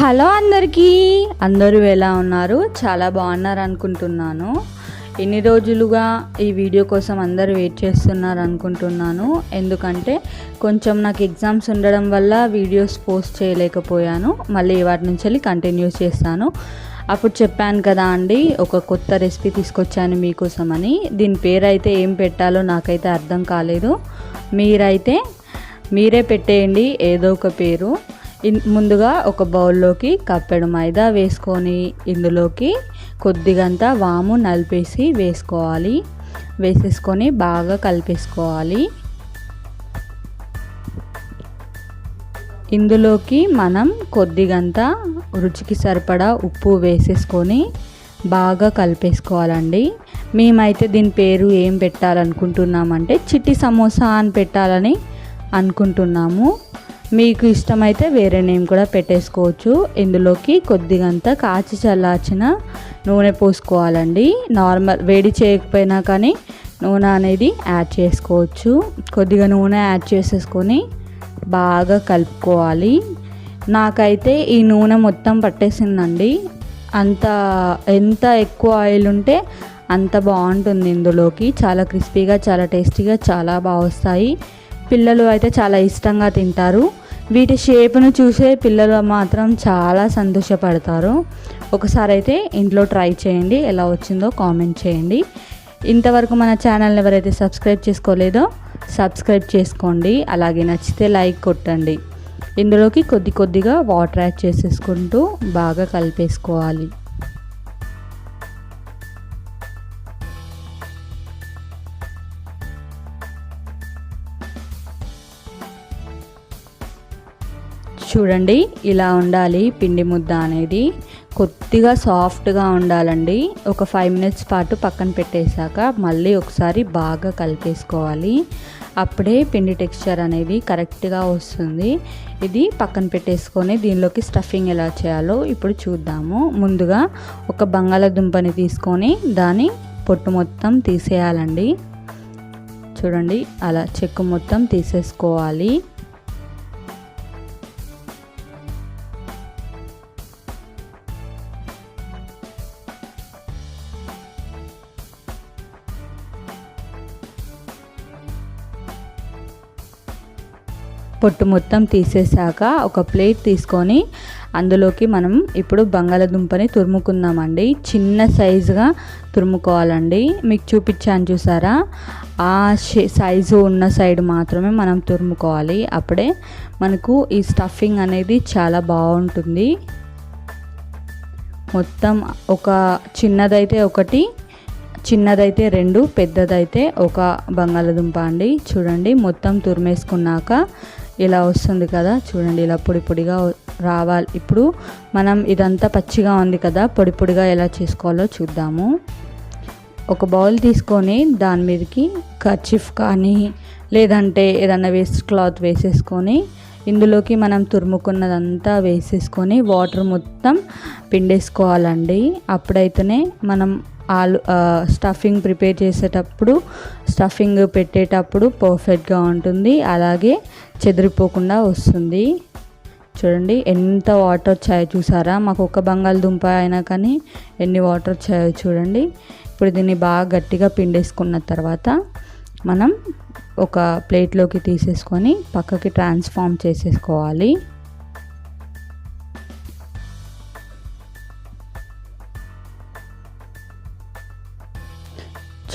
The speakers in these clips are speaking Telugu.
హలో అందరికీ. అందరూ ఎలా ఉన్నారు? చాలా బాగున్నారు అనుకుంటున్నాను ఎన్ని రోజులుగా ఈ వీడియో కోసం అందరూ వెయిట్ చేస్తున్నారు అనుకుంటున్నాను ఎందుకంటే కొంచెం నాకు ఎగ్జామ్స్ ఉండడం వల్ల వీడియోస్ పోస్ట్ చేయలేకపోయాను. మళ్ళీ వాటి నుంచి వెళ్ళి కంటిన్యూ చేస్తాను. అప్పుడు చెప్పాను కదా అండి ఒక కొత్త రెసిపీ తీసుకొచ్చాను మీకోసమని. దీని పేరు అయితే ఏం పెట్టాలో నాకైతే అర్థం కాలేదు. మీరైతే మీరే పెట్టేయండి ఏదో ఒక పేరు. ముందుగా ఒక బౌల్లోకి కప్పెడు మైదా వేసుకొని ఇందులోకి కొద్దిగంత వాము నలిపేసి వేసుకోవాలి. వేసేసుకొని బాగా కలిపేసుకోవాలి. ఇందులోకి మనం కొద్దిగంత రుచికి సరిపడా ఉప్పు వేసేసుకొని బాగా కలిపేసుకోవాలండి. మేమైతే దీని పేరు ఏం పెట్టాలనుకుంటున్నామంటే చిట్టి సమోసా అని పెట్టాలని అనుకుంటున్నాము. మీకు ఇష్టమైతే వేరే నేమ్ కూడా పెట్టేసుకోవచ్చు. ఇందులోకి కొద్దిగంత కాచి చల్లార్చిన నూనె పోసుకోవాలండి. నార్మల్ వేడి చేయకపోయినా కానీ నూనె అనేది యాడ్ చేసుకోవచ్చు. కొద్దిగా నూనె యాడ్ చేసేసుకొని బాగా కలుపుకోవాలి. నాకైతే ఈ నూనె మొత్తం పట్టేసిందండి. అంత ఎంత ఎక్కువ ఆయిల్ ఉంటే అంత బాగుంటుంది ఇందులోకి. చాలా క్రిస్పీగా చాలా టేస్టీగా చాలా బాగా వస్తాయి. పిల్లలు అయితే చాలా ఇష్టంగా తింటారు. వీటి షేప్ను చూసే పిల్లలు మాత్రం చాలా సంతోషపడతారు. ఒకసారి అయితే ఇంట్లో ట్రై చేయండి ఎలా వచ్చిందో కామెంట్ చేయండి. ఇంతవరకు మన ఛానల్ని ఎవరైతే సబ్స్క్రైబ్ చేసుకోలేదో సబ్స్క్రైబ్ చేసుకోండి అలాగే నచ్చితే లైక్ కొట్టండి. ఇందులోకి కొద్ది కొద్దిగా వాటర్ యాడ్ చేసేసుకుంటూ బాగా కలిపేసుకోవాలి. చూడండి ఇలా ఉండాలి పిండి ముద్ద అనేది. కొద్దిగా సాఫ్ట్గా ఉండాలండి. ఒక ఫైవ్ మినిట్స్ పాటు పక్కన పెట్టేశాక మళ్ళీ ఒకసారి బాగా కలిపేసుకోవాలి. అప్పుడే పిండి టెక్స్చర్ అనేది కరెక్ట్గా వస్తుంది. ఇది పక్కన పెట్టేసుకొని దీనిలోకి స్టఫింగ్ ఎలా చేయాలో ఇప్పుడు చూద్దాము. ముందుగా ఒక బంగాళాదుంపని తీసుకొని దాని పొట్టు మొత్తం తీసేయాలండి. చూడండి అలా చెక్కు మొత్తం తీసేసుకోవాలి. పొట్టు మొత్తం తీసేసాక ఒక ప్లేట్ తీసుకొని అందులోకి మనం ఇప్పుడు బంగాళదుంపని తురుముకుందామండి. చిన్న సైజుగా తురుముకోవాలండి. మీకు చూపించాను చూసారా? ఆ షే- సైజు ఉన్న సైడ్ మాత్రమే మనం తురుముకోవాలి. అప్పుడే మనకు ఈ స్టఫింగ్ అనేది చాలా బాగుంటుంది. మొత్తం ఒక చిన్నదైతే ఒకటి చిన్నదైతే రెండు పెద్దదైతే ఒక బంగాళదుంప అండి. చూడండి మొత్తం తురిమేసుకున్నాక ఇలా వస్తుంది కదా చూడండి ఇలా పొడి పొడిగా రావాలి. ఇప్పుడు మనం ఇదంతా పచ్చిగా ఉంది కదా పొడి పొడిగా ఎలా చేసుకోవాలో చూద్దాము. ఒక బౌల్ తీసుకొని దాని మీదకి కర్చిఫ్ కానీ లేదంటే ఏదన్నా వేస్ట్ క్లాత్ వేసేసుకొని ఇందులోకి మనం తురుముకున్నదంతా వేసేసుకొని వాటర్ మొత్తం పిండేసుకోవాలండి. అప్పుడైతేనే మనం ఆలు స్టఫింగ్ ప్రిపేర్ చేసేటప్పుడు స్టఫింగ్ పెట్టేటప్పుడు పర్ఫెక్ట్గా ఉంటుంది. అలాగే చెదిరిపోకుండా వస్తుంది. చూడండి ఎంత వాటర్ వచ్చాయో చూసారా? మాకు ఒక బంగాళదుంప అయినా కానీ ఎన్ని వాటర్ వచ్చాయో చూడండి. ఇప్పుడు దీన్ని బాగా గట్టిగా పిండేసుకున్న తర్వాత మనం ఒక ప్లేట్లోకి తీసేసుకొని పక్కకి ట్రాన్స్ఫార్మ్ చేసేసుకోవాలి.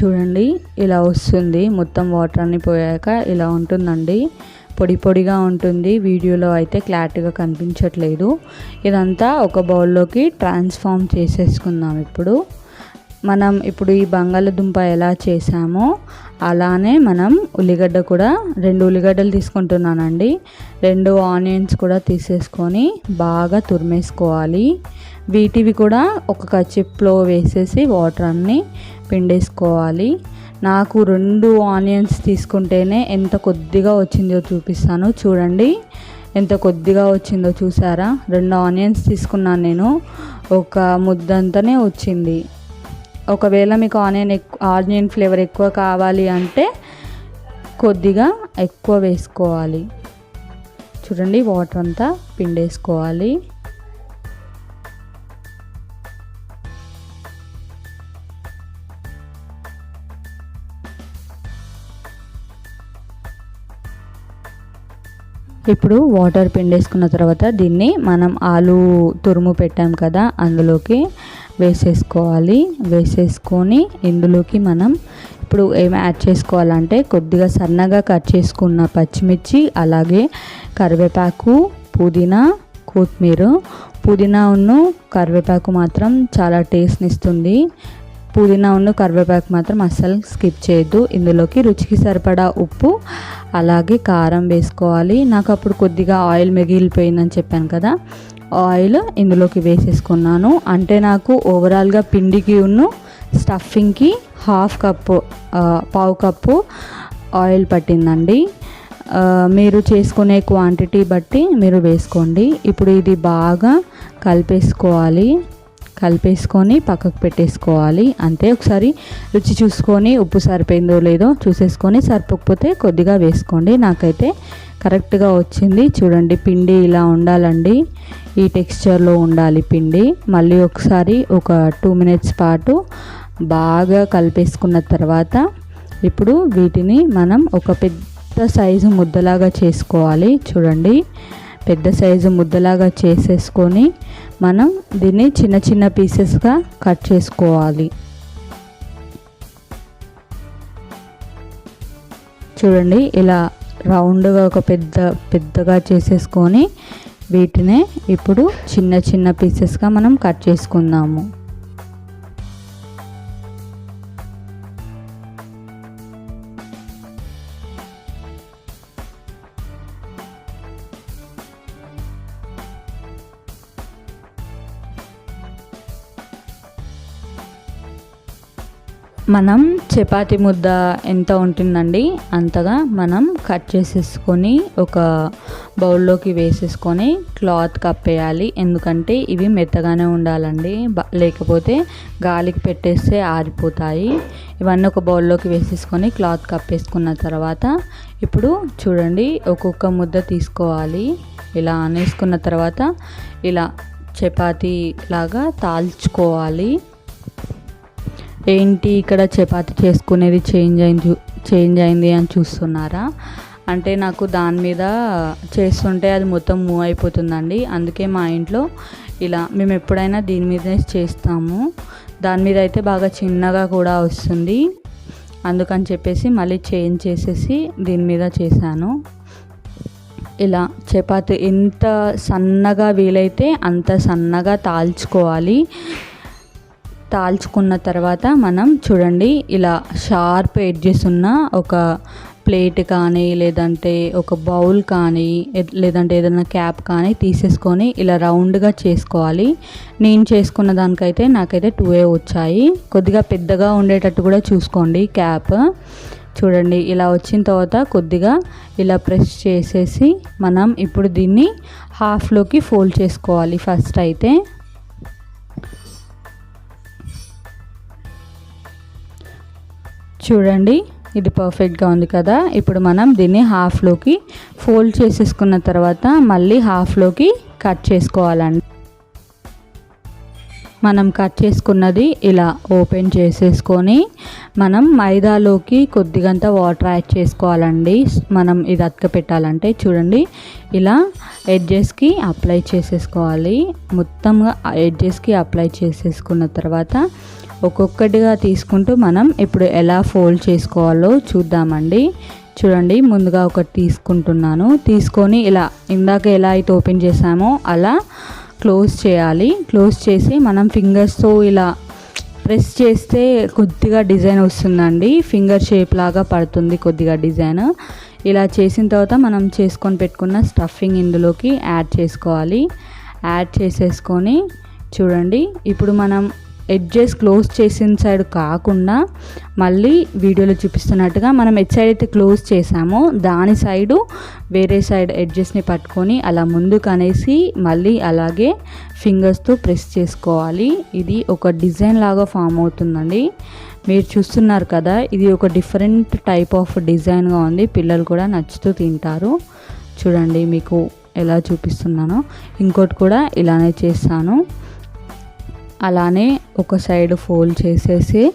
చూడండి ఇలా వస్తుంది. మొత్తం వాటర్ అన్ని పోయాక ఇలా ఉంటుందండి. పొడి పొడిగా ఉంటుంది. వీడియోలో అయితే క్లారిటీగా కనిపించట్లేదు. ఇదంతా ఒక బౌల్లోకి ట్రాన్స్ఫార్మ్ చేసేసుకుందాం ఇప్పుడు. మనం ఇప్పుడు ఈ బంగాళదుంప ఎలా చేసామో అలానే మనం ఉల్లిగడ్డ కూడా రెండు ఉల్లిగడ్డలు తీసుకుంటున్నానండి. రెండు ఆనియన్స్ కూడా తీసేసుకొని బాగా తురిమేసుకోవాలి. వీటివి కూడా ఒక కచ్చిప్లో వేసేసి వాటర్ అన్నీ పిండేసుకోవాలి. నాకు రెండు ఆనియన్స్ తీసుకుంటేనే ఎంత కొద్దిగా వచ్చిందో చూపిస్తాను. చూడండి ఎంత కొద్దిగా వచ్చిందో చూసారా? రెండు ఆనియన్స్ తీసుకున్నాను నేను. ఒక ముద్దంతనే వచ్చింది. ఒకవేళ మీకు ఆనియన్ ఎక్కువ ఆనియన్ ఫ్లేవర్ ఎక్కువ కావాలి అంటే కొద్దిగా ఎక్కువ వేసుకోవాలి. చూడండి వాటర్ అంతా పిండేసుకోవాలి. ఇప్పుడు వాటర్ పిండేసుకున్న తర్వాత దీన్ని మనం ఆలు తురుము పెట్టాం కదా అందులోకి వేసేసుకోవాలి. వేసేసుకొని ఇందులోకి మనం ఇప్పుడు ఏం యాడ్ చేసుకోవాలంటే కొద్దిగా సన్నగా కట్ చేసుకున్న పచ్చిమిర్చి అలాగే కరివేపాకు పుదీనా కొత్తిమీర. పుదీనా ఉన్ను కరివేపాకు మాత్రం చాలా టేస్ట్ని ఇస్తుంది. పుదీనా ఉన్న కరివేపాకు మాత్రం అస్సలు స్కిప్ చేయొద్దు. ఇందులోకి రుచికి సరిపడా ఉప్పు అలాగే కారం వేసుకోవాలి. నాకు అప్పుడు కొద్దిగా ఆయిల్ మిగిలిపోయిందని చెప్పాను కదా. ఆయిల్ ఇందులోకి వేసేసుకున్నాను. అంటే నాకు ఓవరాల్గా పిండికి ఉన్ను స్టఫింగ్కి హాఫ్ కప్పు పావు కప్పు ఆయిల్ పట్టిందండి. మీరు చేసుకునే క్వాంటిటీ బట్టి మీరు వేసుకోండి. ఇప్పుడు ఇది బాగా కలిపేసుకోవాలి. కలిపేసుకొని పక్కకు పెట్టేసుకోవాలి. అంతే ఒకసారి రుచి చూసుకొని ఉప్పు సరిపోయిందో లేదో చూసేసుకొని సరిపోకపోతే కొద్దిగా వేసుకోండి. నాకైతే కరెక్ట్గా వచ్చింది. చూడండి పిండి ఇలా ఉండాలండి. ఈ టెక్స్చర్లో ఉండాలి పిండి. మళ్ళీ ఒకసారి ఒక టూ మినిట్స్ పాటు బాగా కలిపేసుకున్న తర్వాత ఇప్పుడు వీటిని మనం ఒక పెద్ద సైజు ముద్దలాగా చేసుకోవాలి. చూడండి. పెద్ద సైజు ముద్దలాగా చేసేసుకొని మనం దీన్ని చిన్న చిన్న పీసెస్గా కట్ చేసుకోవాలి. చూడండి ఇలా రౌండ్గా ఒక పెద్ద పెద్దగా చేసేసుకొని వీటినే ఇప్పుడు చిన్న చిన్న పీసెస్గా మనం కట్ చేసుకుందాము. మనం చపాతి ముద్ద ఎంత ఉంటుందండి? అంతగా మనం కట్ చేసేసుకొని ఒక బౌల్లోకి వేసేసుకొని క్లాత్ కప్పేయాలి. ఎందుకంటే ఇవి మెత్తగానే ఉండాలండి. లేకపోతే గాలికి పెట్టేస్తే ఆరిపోతాయి. ఇవన్నీ ఒక బౌల్లోకి వేసేసుకొని క్లాత్ కప్పేసుకున్న తర్వాత ఇప్పుడు చూడండి ఒక్కొక్క ముద్ద తీసుకోవాలి. ఇలా అనేసుకున్న తర్వాత ఇలా చపాతీ లాగా తాల్చుకోవాలి. ఏంటి ఇక్కడ చపాతి చేసుకునేది చేంజ్ అయింది చేంజ్ అయింది అని చూస్తున్నారా? అంటే నాకు దాని మీద చేస్తుంటే అది మొత్తం మూవ్ అయిపోతుందండి. అందుకే మా ఇంట్లో ఇలా మేము ఎప్పుడైనా దీని మీదనే చేస్తాము. దాని మీద అయితే బాగా చిన్నగా కూడా వస్తుంది. అందుకని చెప్పేసి మళ్ళీ చేంజ్ చేసేసి దీని మీద చేశాను. ఇలా చపాతి ఎంత సన్నగా వీలైతే అంత సన్నగా తాల్చుకోవాలి. తాల్చుకున్న తర్వాత మనం చూడండి ఇలా షార్ప్ ఎడ్జెస్ ఉన్న ఒక ప్లేట్ కానీ లేదంటే ఒక బౌల్ కానీ లేదంటే ఏదైనా క్యాప్ కానీ తీసేసుకొని ఇలా రౌండ్గా చేసుకోవాలి. నేను చేసుకున్న దానికైతే నాకైతే టూ ఏ వచ్చాయి. కొద్దిగా పెద్దగా ఉండేటట్టు కూడా చూసుకోండి క్యాప్. చూడండి ఇలా వచ్చిన తర్వాత కొద్దిగా ఇలా ప్రెస్ చేసేసి మనం ఇప్పుడు దీన్ని హాఫ్లోకి ఫోల్డ్ చేసుకోవాలి ఫస్ట్ అయితే. చూడండి ఇది పర్ఫెక్ట్గా ఉంది కదా. ఇప్పుడు మనం దీన్ని హాఫ్లోకి ఫోల్డ్ చేసేసుకున్న తర్వాత మళ్ళీ హాఫ్లోకి కట్ చేసుకోవాలండి. మనం కట్ చేసుకున్నది ఇలా ఓపెన్ చేసేసుకొని మనం మైదాలోకి కొద్దిగంత వాటర్ యాడ్ చేసుకోవాలండి. మనం ఇది అతక పెట్టాలంటే చూడండి ఇలా ఎడ్జెస్కి అప్లై చేసేసుకోవాలి. మొత్తంగా ఎడ్జెస్కి అప్లై చేసేసుకున్న తర్వాత ఒక్కొక్కటిగా తీసుకుంటూ మనం ఇప్పుడు ఎలా ఫోల్డ్ చేసుకోవాలో చూద్దామండి. చూడండి ముందుగా ఒకటి తీసుకుంటున్నాను. తీసుకొని ఇలా ఇందాక ఎలా అయితే ఓపెన్ చేసామో అలా క్లోజ్ చేయాలి. క్లోజ్ చేసి మనం ఫింగర్స్తో ఇలా ప్రెస్ చేస్తే కొద్దిగా డిజైన్ వస్తుందండి. ఫింగర్ షేప్ లాగా పడుతుంది కొద్దిగా డిజైన్. ఇలా చేసిన తర్వాత మనం చేసుకొని పెట్టుకున్న స్టఫింగ్ ఇందులోకి యాడ్ చేసుకోవాలి. యాడ్ చేసేసుకొని చూడండి ఇప్పుడు మనం ఎడ్జెస్ క్లోజ్ చేసిన సైడ్ కాకుండా మళ్ళీ వీడియోలో చూపిస్తున్నట్టుగా మనం ఎట్ సైడ్ అయితే క్లోజ్ చేసామో దాని సైడు వేరే సైడ్ ఎడ్జెస్ని పట్టుకొని అలా ముందుకు అనేసి మళ్ళీ అలాగే ఫింగర్స్తో ప్రెస్ చేసుకోవాలి. ఇది ఒక డిజైన్ లాగా ఫామ్ అవుతుందండి. మీరు చూస్తున్నారు కదా ఇది ఒక డిఫరెంట్ టైప్ ఆఫ్ డిజైన్గా ఉంది. పిల్లలు కూడా నచ్చుతూ తింటారు. చూడండి మీకు ఎలా చూపిస్తున్నానో. ఇంకోటి కూడా ఇలానే చేస్తాను. అలానే ఒక సైడ్ ఫోల్డ్ చేసేసి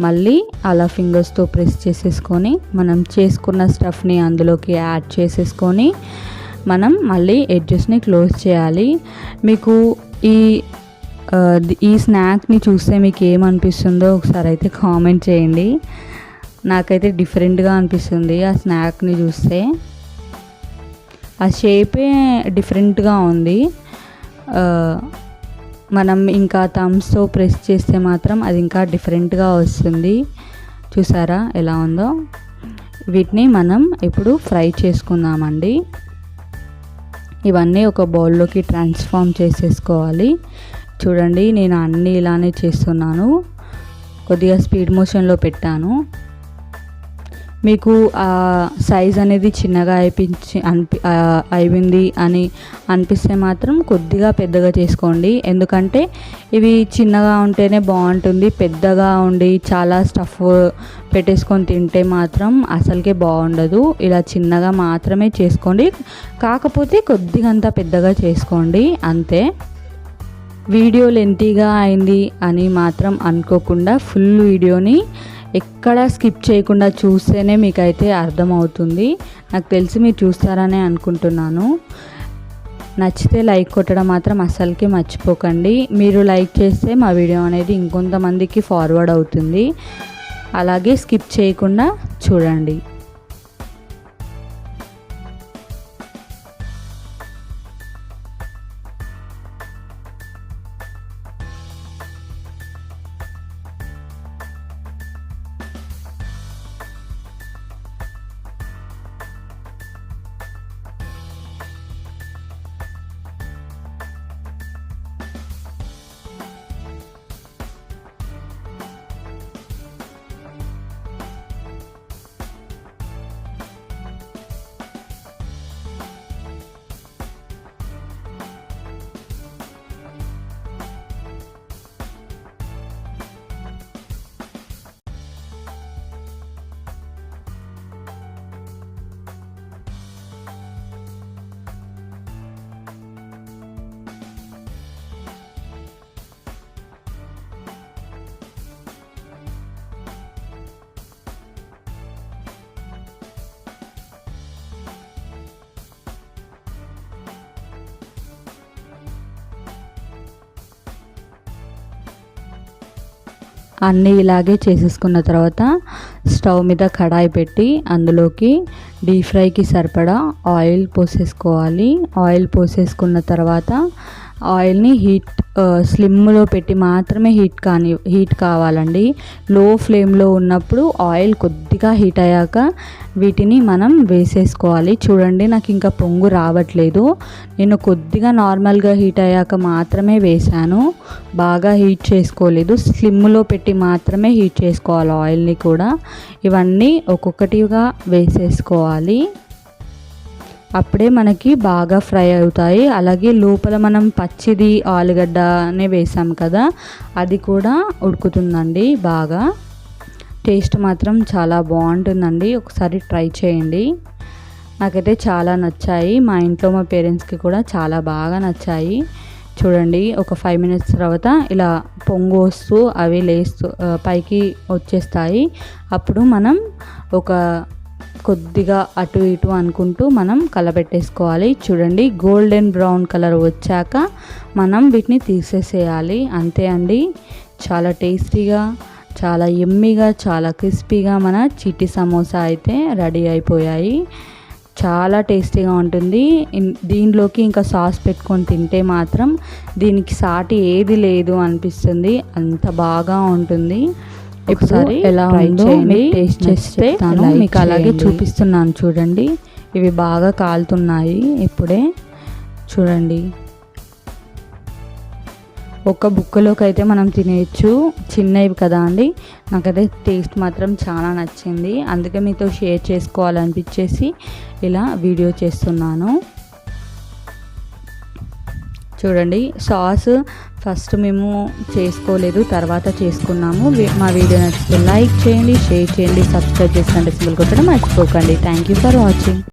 మళ్ళీ అలా ఫింగర్స్తో ప్రెస్ చేసేసుకొని మనం చేసుకున్న స్టఫ్ని అందులోకి యాడ్ చేసేసుకొని మనం మళ్ళీ ఎడ్జెస్ని క్లోజ్ చేయాలి. మీకు ఈ ఈ స్నాక్ని చూస్తే మీకు ఏమనిపిస్తుందో ఒకసారి అయితే కామెంట్ చేయండి. నాకైతే డిఫరెంట్గా అనిపిస్తుంది ఆ స్నాక్ని చూస్తే. ఆ షేపే డిఫరెంట్గా ఉంది. మనం ఇంకా థమ్స్తో ప్రెస్ చేస్తే మాత్రం అది ఇంకా డిఫరెంట్గా వస్తుంది. చూసారా ఎలా ఉందో? వీటిని మనం ఇప్పుడు ఫ్రై చేసుకుందామండి. ఇవన్నీ ఒక బౌల్లోకి ట్రాన్స్ఫార్మ్ చేసేసుకోవాలి. చూడండి నేను అన్నీ ఇలానే చేస్తున్నాను. కొద్దిగా స్పీడ్ మోషన్లో పెట్టాను. మీకు ఆ సైజ్ అనేది చిన్నగా అయిపించి అనిపి అయింది అని అనిపిస్తే మాత్రం కొద్దిగా పెద్దగా చేసుకోండి. ఎందుకంటే ఇవి చిన్నగా ఉంటేనే బాగుంటుంది పెద్దగా ఉండి చాలా స్టఫ్ పెట్టేసుకొని తింటే మాత్రం అసలుకే బాగుండదు. ఇలా చిన్నగా మాత్రమే చేసుకోండి. కాకపోతే కొద్దిగా అంత పెద్దగా చేసుకోండి అంతే. వీడియో లెంతీగా అయింది అని మాత్రం అనుకోకుండా ఫుల్ వీడియోని ఎక్కడ స్కిప్ చేయకుండా చూస్తేనే మీకైతే అర్థమవుతుంది. నాకు తెలిసి మీరు చూస్తారనే అనుకుంటున్నాను. నచ్చితే లైక్ కొట్టడం మాత్రం అస్సలకి మర్చిపోకండి. మీరు లైక్ చేస్తే మా వీడియో అనేది ఇంకొంతమందికి ఫార్వర్డ్ అవుతుంది. అలాగే స్కిప్ చేయకుండా చూడండి. అన్నీ ఇలాగే చేసేసుకున్న తర్వాత స్టవ్ మీద కడాయి పెట్టి అందులోకి డీప్ ఫ్రైకి సరిపడా ఆయిల్ పోసేసుకోవాలి. ఆయిల్ పోసేసుకున్న తర్వాత ఆయిల్ని హీట్ స్లిమ్లో పెట్టి మాత్రమే హీట్ కాని హీట్ కావాలండి. లో ఫ్లేమ్లో ఉన్నప్పుడు ఆయిల్ కొద్దిగా హీట్ అయ్యాక వీటిని మనం వేసేసుకోవాలి. చూడండి నాకు ఇంకా పొంగు రావట్లేదు. నేను కొద్దిగా నార్మల్గా హీట్ అయ్యాక మాత్రమే వేశాను. బాగా హీట్ చేసుకోలేదు. స్లిమ్లో పెట్టి మాత్రమే హీట్ చేసుకోవాలి ఆయిల్ని కూడా. ఇవన్నీ ఒక్కొక్కటిగా వేసేసుకోవాలి. అప్పుడే మనకి బాగా ఫ్రై అవుతాయి. అలాగే లోపల మనం పచ్చిది ఆలుగడ్డనే వేసాం కదా అది కూడా ఉడుకుతుందండి బాగా. టేస్ట్ మాత్రం చాలా బాగుంటుందండి. ఒకసారి ట్రై చేయండి. నాకైతే చాలా నచ్చాయి. మా ఇంట్లో మా పేరెంట్స్కి కూడా చాలా బాగా నచ్చాయి. చూడండి ఒక ఫైవ్ మినిట్స్ తర్వాత ఇలా పొంగు వస్తూ అవి లేస్తూ పైకి వచ్చేస్తాయి. అప్పుడు మనం ఒక కొద్దిగా అటు ఇటు అనుకుంటూ మనం కలబెట్టేసుకోవాలి. చూడండి గోల్డెన్ బ్రౌన్ కలర్ వచ్చాక మనం వీటిని తీసేసేయాలి. అంతే అండి. చాలా టేస్టీగా చాలా ఎమ్మిగా చాలా క్రిస్పీగా మన చిట్టి సమోసా అయితే రెడీ అయిపోయాయి. చాలా టేస్టీగా ఉంటుంది. దీనిలోకి ఇంకా సాస్ పెట్టుకొని తింటే మాత్రం దీనికి సాటి ఏది లేదు అనిపిస్తుంది. అంత బాగా ఉంటుంది. ఒకసారి ఎలా ఉందో టేస్ట్ చేస్తే మీకు అలాగే చూపిస్తున్నాను చూడండి. ఇవి బాగా కాలుతున్నాయి ఇప్పుడే. చూడండి. ఒక బుక్కలోకి అయితే మనం తినేయచ్చు. చిన్నవి కదా అండి. నాకైతే టేస్ట్ మాత్రం చాలా నచ్చింది. అందుకే మీతో షేర్ చేసుకోవాలనిపించేసి ఇలా వీడియో చేస్తున్నాను. చూడండి సాస్ ఫస్ట్ మేము చేసుకోలేదు తర్వాత చేసుకున్నాము. మా వీడియో నచ్చితే లైక్ చేయండి షేర్ చేయండి సబ్స్క్రైబ్ చేసి సింబల్ కొట్టడం మర్చిపోకండి. Thank you for watching